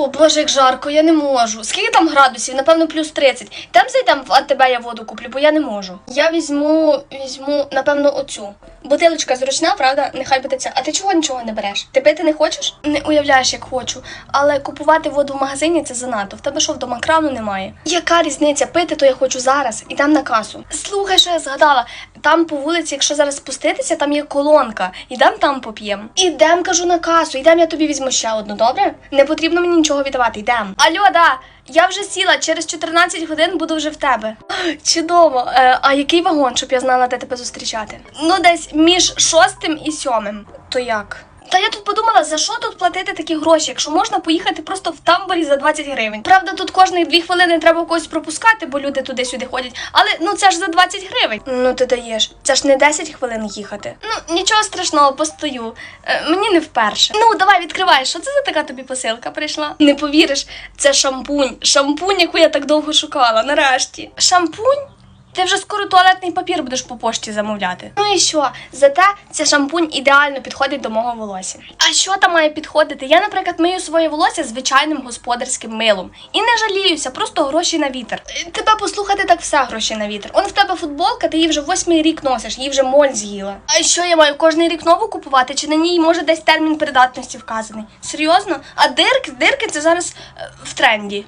О, боже, як жарко, я не можу. Скільки там градусів? Напевно, плюс 30. Там зайдемо в АТБ я воду куплю, бо я не можу. Я візьму, візьму, напевно, оцю. Бутилочка зручна, правда? Нехай буде ця. А ти чого нічого не береш? Ти пити не хочеш? Не уявляєш, як хочу. Але купувати воду в магазині це занадто. В тебе що вдома крану немає. Яка різниця? Пити то я хочу зараз. Ідем на касу. Слухай, що я згадала. Там по вулиці, якщо зараз спуститися, там є колонка. Ідем там поп'ємо. Ідем, кажу, на касу. Ідем, я тобі візьму ще одну, добре? Не потрібно мені нічого віддавати. Ідем. Алло, да. Я вже сіла, через 14 годин буду вже в тебе. Чудово. Е, а який вагон, щоб я знала, де тебе зустрічати? Ну, десь між шостим і сьомим. То як? Та я тут подумала, за що тут платити такі гроші, якщо можна поїхати просто в тамбурі за 20 гривень. Правда, тут кожні дві хвилини треба когось пропускати, бо люди туди-сюди ходять. Але ну це ж за 20 гривень. Ну ти даєш. Це ж не 10 хвилин їхати. Ну нічого страшного, постою. Е, мені не вперше. Ну давай відкривай. Що це за така тобі посилка прийшла? Не повіриш, це шампунь. Шампунь, яку я так довго шукала. Нарешті. Шампунь? Ти вже скоро туалетний папір будеш по пошті замовляти. Ну і що? Зате цей шампунь ідеально підходить до мого волосся. А що там має підходити? Я, наприклад, мию своє волосся звичайним господарським милом. І не жаліюся, просто гроші на вітер. Тебе послухати так все гроші на вітер. Он в тебе футболка, ти її вже восьмий рік носиш, її вже моль з'їла. А що я маю кожний рік нову купувати? Чи на ній може десь термін придатності вказаний? Серйозно? А дирки, дирки це зараз е, в тренді.